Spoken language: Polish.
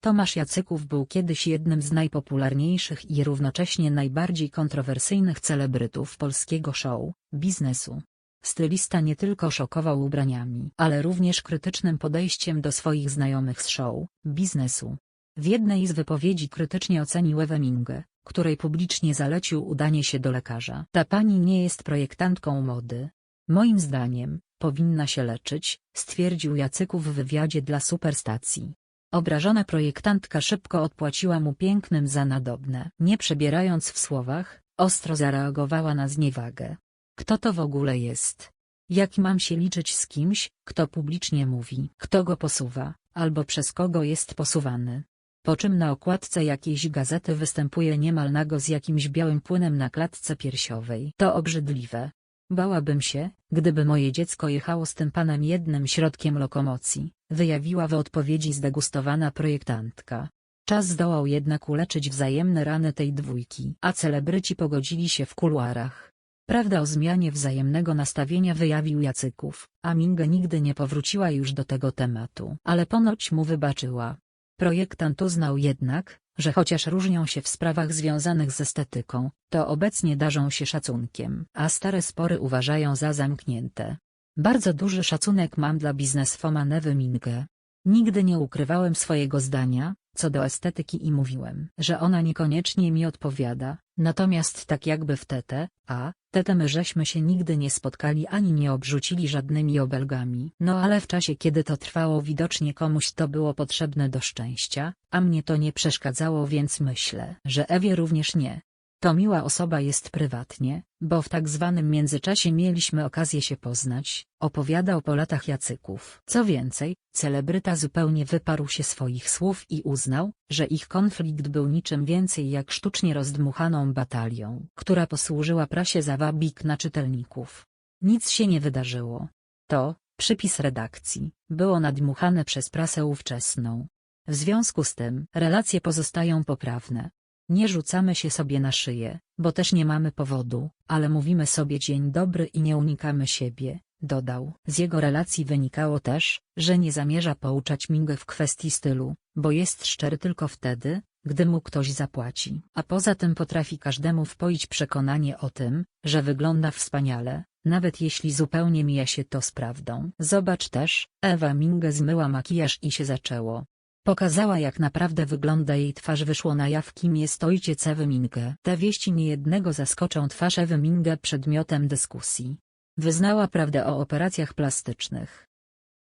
Tomasz Jacyków był kiedyś jednym z najpopularniejszych i równocześnie najbardziej kontrowersyjnych celebrytów polskiego show, biznesu. Stylista nie tylko szokował ubraniami, ale również krytycznym podejściem do swoich znajomych z show, biznesu. W jednej z wypowiedzi krytycznie ocenił Ewę Mingę, której publicznie zalecił udanie się do lekarza. Ta pani nie jest projektantką mody. Moim zdaniem, powinna się leczyć, stwierdził Jacyków w wywiadzie dla Superstacji. Obrażona projektantka szybko odpłaciła mu pięknym za nadobne. Nie przebierając w słowach, ostro zareagowała na zniewagę. Kto to w ogóle jest? Jak mam się liczyć z kimś, kto publicznie mówi, kto go posuwa, albo przez kogo jest posuwany? Po czym na okładce jakiejś gazety występuje niemal nago z jakimś białym płynem na klatce piersiowej. To obrzydliwe. Bałabym się, gdyby moje dziecko jechało z tym panem jednym środkiem lokomocji, wyjawiła w odpowiedzi zdegustowana projektantka. Czas zdołał jednak uleczyć wzajemne rany tej dwójki, a celebryci pogodzili się w kuluarach. Prawda o zmianie wzajemnego nastawienia wyjawił Jacyków, a Minga nigdy nie powróciła już do tego tematu, ale ponoć mu wybaczyła. Projektant uznał jednak, że chociaż różnią się w sprawach związanych z estetyką, to obecnie darzą się szacunkiem, a stare spory uważają za zamknięte. Bardzo duży szacunek mam dla bizneswoma Newy Mingę. Nigdy nie ukrywałem swojego zdania, co do estetyki i mówiłem, że ona niekoniecznie mi odpowiada, natomiast tak jakby w tetę, a, tetę my żeśmy się nigdy nie spotkali ani nie obrzucili żadnymi obelgami. No ale w czasie kiedy to trwało widocznie komuś to było potrzebne do szczęścia, a mnie to nie przeszkadzało więc myślę, że Ewie również nie. To miła osoba jest prywatnie, bo w tak zwanym międzyczasie mieliśmy okazję się poznać, opowiadał po latach Jacyków. Co więcej, celebryta zupełnie wyparł się swoich słów i uznał, że ich konflikt był niczym więcej jak sztucznie rozdmuchaną batalią, która posłużyła prasie za wabik na czytelników. Nic się nie wydarzyło. To, przypis redakcji, było nadmuchane przez prasę ówczesną. W związku z tym, relacje pozostają poprawne. Nie rzucamy się sobie na szyję, bo też nie mamy powodu, ale mówimy sobie dzień dobry i nie unikamy siebie, dodał. Z jego relacji wynikało też, że nie zamierza pouczać Mingę w kwestii stylu, bo jest szczery tylko wtedy, gdy mu ktoś zapłaci. A poza tym potrafi każdemu wpoić przekonanie o tym, że wygląda wspaniale, nawet jeśli zupełnie mija się to z prawdą. Zobacz też, Ewa Mingę zmyła makijaż i się zaczęło. Pokazała jak naprawdę wygląda jej twarz wyszło na jaw kim jest ojciec Ewy Mingę. Te wieści niejednego zaskoczą twarz Ewy Mingę przedmiotem dyskusji. Wyznała prawdę o operacjach plastycznych.